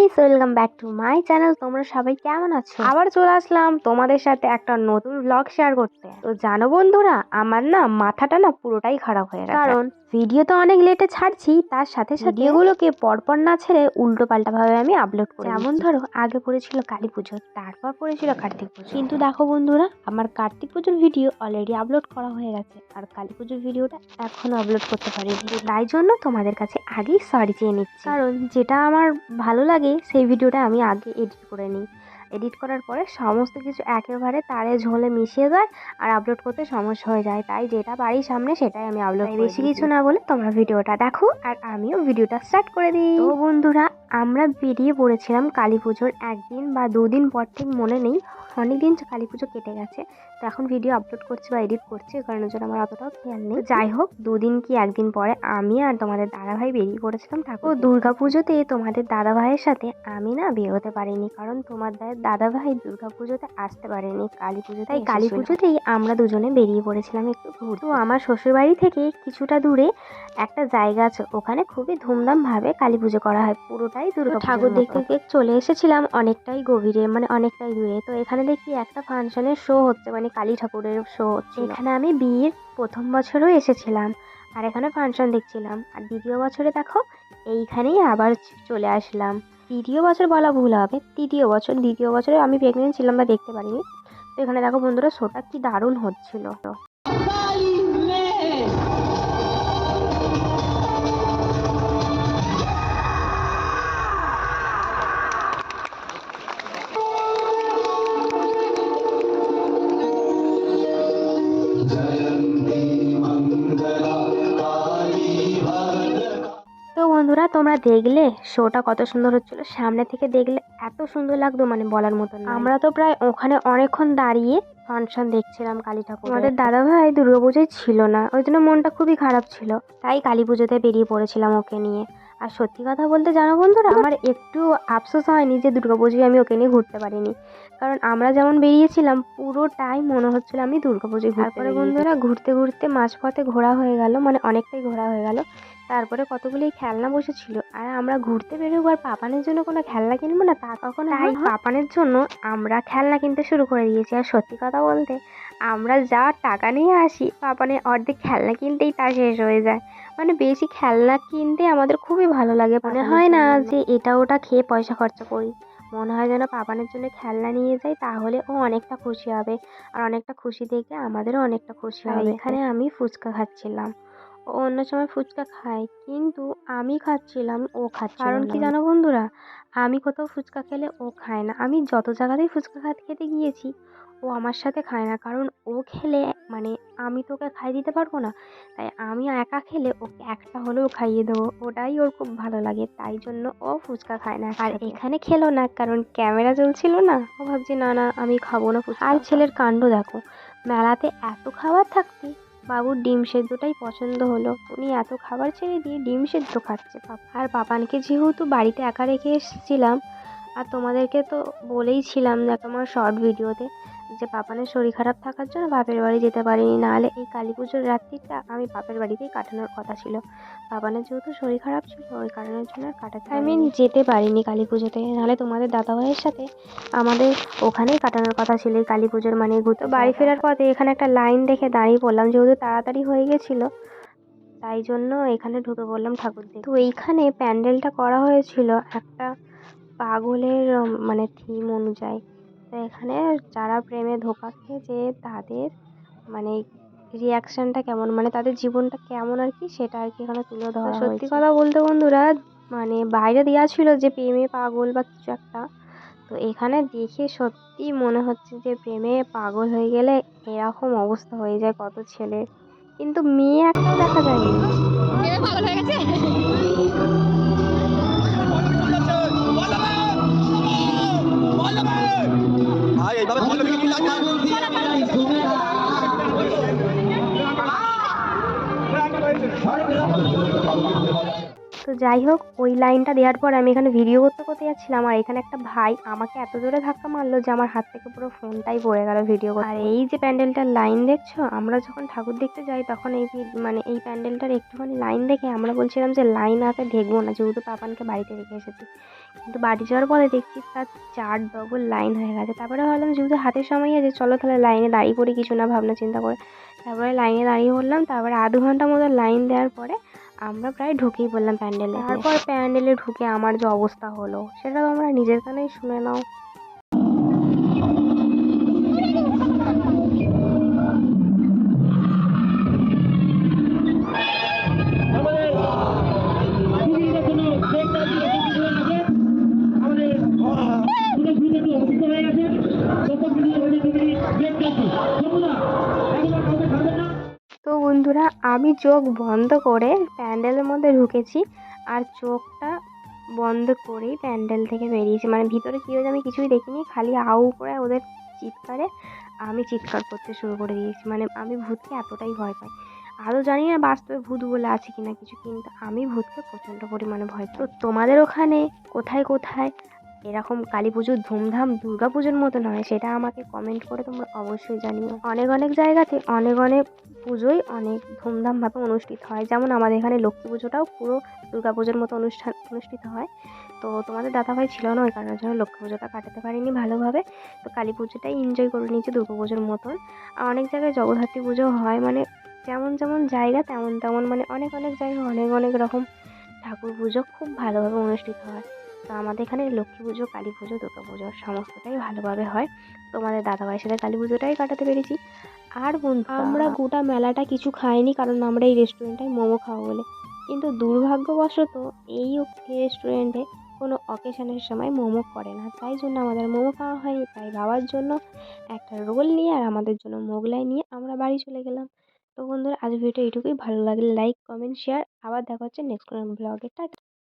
Guys welcome back to my channel তোমরা সবাই কেমন আছো? আবার চলে আসলাম তোমাদের সাথে একটা নতুন ব্লগ শেয়ার করতে। তো জানো বন্ধুরা আমার না মাথাটা না পুরোটাই খারাপ হয়ে গেছে। কারণ ভিডিও তো অনেক লেটে ছাড়ছি তার সাথে সাথে ভিডিওগুলোকে পরপর না ছেড়ে উল্টো পাল্টা ভাবে আমি আপলোড করি যেমন ধরো আগে পড়েছিল কালী পুজো তারপর পড়েছিল কার্তিক পুজো। কিন্তু দেখো বন্ধুরা আমার কার্তিক পুজোর ভিডিও অলরেডি আপলোড করা হয়ে গেছে। আর কালী পুজোর ভিডিওটা এখনও আপলোড করতে পারিনি। তাই জন্য তোমাদের কাছে আগেই সরি চেয়ে নিচ্ছি। কারণ যেটা আমার ভালো লাগে সেই ভিডিওটা আমি আগে এডিট করে নিই। এডিট করার পরে সমস্ত কিছু একেবারে তারে ঝোলে মিশিয়ে যায় আর আপলোড করতে সমস্যা হয়ে যায়। তাই যেটা বাড়ির সামনে সেটাই আমি আপলোড বেশি কিছু না বলে তোমরা ভিডিওটা দেখো আর আমিও ভিডিওটা স্টার্ট করে দিই। তো বন্ধুরা আমরা বেরিয়ে পড়েছিলাম কালী পুজোর একদিন বা দুদিন পর ঠিক মনে নেই। অনেক দিন কালী পুজো কেটে গেছে তো এখন ভিডিও আপলোড করছি বা এডিট করছি ওই কারণের জন্য আমার অতটাও খেয়াল নেই। যাই হোক দুদিন কি একদিন পরে আমি আর তোমাদের দাদাভাই বেরিয়ে পড়েছিলাম ঠাকুর দুর্গা পুজোতে তোমাদের দাদাভাইয়ের সাথে আমি না বেরোতে পারিনি কারণ তোমাদের দাদাভাই দুর্গা পুজোতে আসতে পারেনি কালী পুজো তাই কালী পুজোতেই আমরা দুজনে বেরিয়ে পড়েছিলাম একটু ঘুরতে। তো আমার শ্বশুরবাড়ি থেকে কিছুটা দূরে একটা জায়গা আছে ওখানে খুবই ধুমধাম ভাবে কালী পুজো করা হয় পুরোটাই দুর্গা ঠাকুর দেখতে চলে এসেছিলাম অনেকটাই গভীরে মানে অনেকটাই দূরে তো এখানে দেখি একটা ফাংশনের শো হচ্ছে মানে কালী ঠাকুরের শো হচ্ছে এখানে আমি বিয়ের প্রথম বছরও এসেছিলাম আর এখানে ফাংশন দেখছিলাম। আর দ্বিতীয় বছরে দেখো এইখানেই আবার চলে আসলাম। দ্বিতীয় বছর বলা ভুল হবে তৃতীয় বছর দ্বিতীয় বছরে আমি প্রেগনেন্ট ছিলাম বা দেখতে পারিনি। তো এখানে দেখো বন্ধুরা শোটা কি দারুণ হচ্ছিল। বন্ধুরা তোমরা দেখলে শোটা কত সুন্দর হচ্ছিল। সামনে থেকে দেখলে এত সুন্দর লাগতো মানে বলার মতো আমরা তো প্রায় ওখানে অনেকক্ষণ দাঁড়িয়ে ফাংশন দেখছিলাম কালী ঠাকুর আমাদের দাদা ভাই দুর্গাপুজোয় ছিল না ওই জন্য মনটা খুবই খারাপ ছিল। তাই কালী পুজোতে বেরিয়ে পড়েছিলাম ওকে নিয়ে। আর সত্যি কথা বলতে জানো বন্ধুরা আমার একটু আফসোস হয়নি যে দুর্গাপুজোয় আমি ওকে নিয়ে ঘুরতে পারিনি। কারণ আমরা যেমন বেরিয়েছিলাম পুরোটাই মনে হচ্ছিল আমি দুর্গাপুজোয় তারপরে বন্ধুরা ঘুরতে ঘুরতে মাঝপথে ঘোরা হয়ে গেল মানে অনেকটাই ঘোরা হয়ে গেল। তারপরে কতগুলি খেলনা বসেছিল আর আমরা ঘুরতে বেরোবো আর পাপানের জন্য কোনো খেলনা কিনবো না তা কখনো তাই পাপানের জন্য আমরা খেলনা কিনতে শুরু করে দিয়েছি। আর সত্যি কথা বলতে আমরা যা টাকা নিয়ে আসি পাপানের অর্ধেক খেলনা কিনতেই তা শেষ হয়ে যায়। মানে বেশি খেলনা কিনতে আমাদের খুবই ভালো লাগে। মনে হয় না যে এটা ওটা খেয়ে পয়সা খরচা করি। মনে হয় যেন পাপানের জন্য খেলনা নিয়ে যাই তাহলে ও অনেকটা খুশি হবে। আর অনেকটা খুশি দেখে আমাদেরও অনেকটা খুশি হবে। এখানে আমি ফুচকা খাচ্ছিলাম। ও অন্য সময় ফুচকা খায় কিন্তু আমি খাচ্ছিলাম ও খাচ্ছে কারণ কি জানো বন্ধুরা? আমি কোথাও ফুচকা খেলে ও খায় না। আমি যত জায়গাতেই ফুচকা খাতে খেতে গিয়েছি ও আমার সাথে খায় না। কারণ ও খেলে মানে আমি তো ওকে খাইয়ে দিতে পারব না। তাই আমি একা খেলে ওকে একটা হলেও খাইয়ে দেবো। ওটাই ওর খুব ভালো লাগে। তাই জন্য ও ফুচকা খায় না আর এখানে খেলো না কারণ ক্যামেরা চলছিল না। ও ভাবছে না না আমি খাব না ফুচকা। আর ছেলের কাণ্ড দেখো। মেলাতে এত খাবার থাকতে বাবুর ডিম সেদ্ধটাই পছন্দ হলো। উনি এত খাবার ছেড়ে দিয়ে ডিম সেদ্ধ খাচ্ছে। আর পাপানকে যেহেতু বাড়িতে একা রেখে এসেছিলাম আর তোমাদেরকে তো বলেই ছিলাম দেখ আমার শর্ট ভিডিওতে যে পাপানের শরীর খারাপ থাকার জন্য বাপের বাড়ি যেতে পারিনি নাহলে এই কালী পুজোর রাত্রিটা আমি বাপের বাড়িতেই কাটানোর কথা ছিল। পাপানের যেহেতু শরীর খারাপ ছিল ওই কারণের জন্য কাটাতে আমি যেতে পারিনি কালী পুজোতে নাহলে তোমাদের দাদাভাইয়ের সাথে আমাদের ওখানেই কাটানোর কথা ছিল এই কালী পুজোর মানে ঘুরতে। বাড়ি ফেরার পথে এখানে একটা লাইন দেখে দাঁড়িয়ে পড়লাম যেহেতু তাড়াতাড়ি হয়ে গেছিল তাই জন্য এখানে ঢুকে পড়লাম ঠাকুর দেখতে। তো এইখানে প্যান্ডেলটা করা হয়েছিল একটা পাগলের মানে থিম অনুযায়ী। তো এখানে যারা প্রেমে ধোকা খেয়েছে তাদের মানে রিয়াকশনটা কেমন? মানে তাদের জীবনটা কেমন আর কি সেটা আর কি এখানে তুলে ধরা সত্যি কথা বলতে বন্ধুরা মানে বাইরে দেওয়া ছিল যে প্রেমে পাগল বা কিছু একটা তো এখানে দেখে সত্যি মনে হচ্ছে যে প্রেমে পাগল হয়ে গেলে এরকম অবস্থা হয়ে যায় কত ছেলে। কিন্তু মেয়ে একটাও দেখা যায়নি। পাগল হয়ে গেছে? তো যাই হোক, ওই লাইনটা দেওয়ার পর আমি এখানে ভিডিও করতে করতে যাচ্ছিলাম। আর এখানে একটা ভাই আমাকে এত জোরে ধাক্কা মারলো যে আমার হাত থেকে পুরো ফোনটাই পড়ে গেল ভিডিও আর এই যে প্যান্ডেলটার লাইন দেখছ, আমরা যখন ঠাকুর দেখতে যাই, তখন এই মানে এই প্যান্ডেলটার একটুখানি লাইন দেখে আমরা বলছিলাম যে লাইন আছে দেখব না, যেহেতু পাপানকে বাড়িতে রেখে এসেছি। কিন্তু বাড়ি যাওয়ার পরে দেখছি তার চার ডবল লাইন হয়ে গেছে। তারপরে ভাবলাম যেহেতু হাতের সময় আছে, চলো তাহলে লাইনে দাঁড়িয়ে পড়ি, কিছু না ভাবনা চিন্তা করে। তারপরে লাইনে দাঁড়িয়ে পড়লাম, তারপরে আধ ঘণ্টা মতো লাইন দেওয়ার পরে আমরা প্রায় ঢুকেই পড়লাম প্যান্ডেলে। তারপর প্যান্ডেলে ঢুকে আমার যে অবস্থা হলো সেটা তোমরা নিজের কানেই শুনে নাও। বন্ধুরা, আমি চোখ বন্ধ করে প্যান্ডেলের মধ্যে ঢুকেছি আর চোখটা বন্ধ করেই প্যান্ডেল থেকে বেরিয়েছি। মানে ভিতরে কী হয়েছে আমি কিছুই দেখিনি, খালি আউ করে ওদের চিৎকারে আমি চিৎকার করতে শুরু করে দিয়েছি। মানে আমি ভূতকে এতটাই ভয় পাই। আরও জানি না বাস্তবে ভূত বলে আছে কিনা কিছু, কিন্তু আমি ভূতকে প্রচণ্ড পরিমাণে ভয় পাই। তো তোমাদের ওখানে কোথায় কোথায় এরকম কালী পুজোর ধুমধাম, দুর্গা পুজোর মতো নয়, সেটা আমাকে কমেন্ট করে তোমরা অবশ্যই জানিও। অনেক অনেক জায়গাতে অনেক অনেক পুজোই অনেক ধুমধামভাবে অনুষ্ঠিত হয়। যেমন আমাদের এখানে লক্ষ্মী পুজোটাও পুরো দুর্গা পুজোর মতো অনুষ্ঠান, অনুষ্ঠিত হয়। তো তোমাদের দাদাভাই ছিল না ওই কারণের জন্য লক্ষ্মী পুজোটা কাটাতে পারিনি ভালোভাবে। তো কালী পুজোটাই এনজয় করে নিয়েছি দুর্গা পুজোর মতন। আর অনেক জায়গায় জগদ্ধাত্রী পুজো হয় মানে যেমন যেমন জায়গা, তেমন তেমন মানে অনেক অনেক জায়গায় অনেক অনেক রকম ঠাকুর পুজো খুব ভালোভাবে অনুষ্ঠিত হয়। তো আমাদের এখানে লক্ষ্মী পুজো কালী পুজো দুর্গা পুজো সমস্তটাই ভালোভাবে হয়। তোমাদের দাদাভাইয়ের সাথে কালী পুজোটাই কাটাতে পেরেছি। আর বন্ধু আমরা গোটা মেলাটা কিছু খাইনি কারণ আমরা এই রেস্টুরেন্টটায় মোমো খাব বলে। কিন্তু দুর্ভাগ্যবশত এই রেস্টুরেন্টে কোনো অকেশনের সময় মোমো করে না। তাই জন্য আমাদের মোমো খাওয়া হয়নি। তাই বাবার জন্য একটা রোল নিয়ে আর আমাদের জন্য মোগলাই নিয়ে আমরা বাড়ি চলে গেলাম। তো বন্ধুরা আজ ভিডিওটা এইটুকুই। ভালো লাগলে লাইক কমেন্ট শেয়ার আবার দেখা হচ্ছে নেক্সট কোনো ব্লগে টাটা।